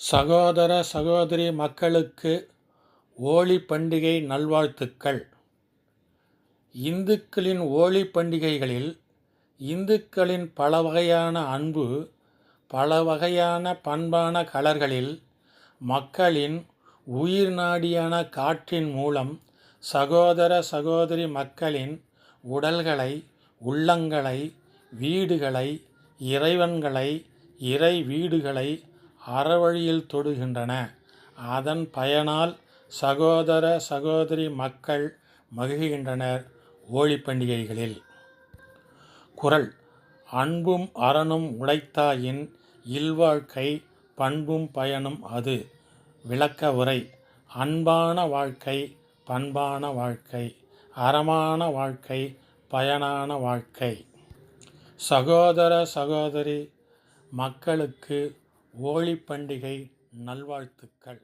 சகோதர சகோதரி மக்களுக்கு ஹோலி பண்டிகை நல்வாழ்த்துக்கள். இந்துக்களின் ஹோலி பண்டிகைகளில் இந்துக்களின் பல வகையான அன்பு பல வகையான பண்பான கலர்களில் மக்களின் உயிர் நாடியான காற்றின் மூலம் சகோதர சகோதரி மக்களின் உடல்களை உள்ளங்களை வீடுகளை இறைவன்களை இறை வீடுகளை அறவழியில் தொடுகின்றன. அதன் பயனால் சகோதர சகோதரி மக்கள் மகிழ்கின்றனர் ஹோலி பண்டிகைகளில். குறள் அன்பும் அறனும் உடைத்தாயின் இல்வாழ்க்கை பண்பும் பயனும் அது. விளக்க உரை அன்பான வாழ்க்கை பண்பான வாழ்க்கை அறமான வாழ்க்கை பயனான வாழ்க்கை. சகோதர சகோதரி மக்களுக்கு ஹோலி பண்டிகை நல்வாழ்த்துக்கள்.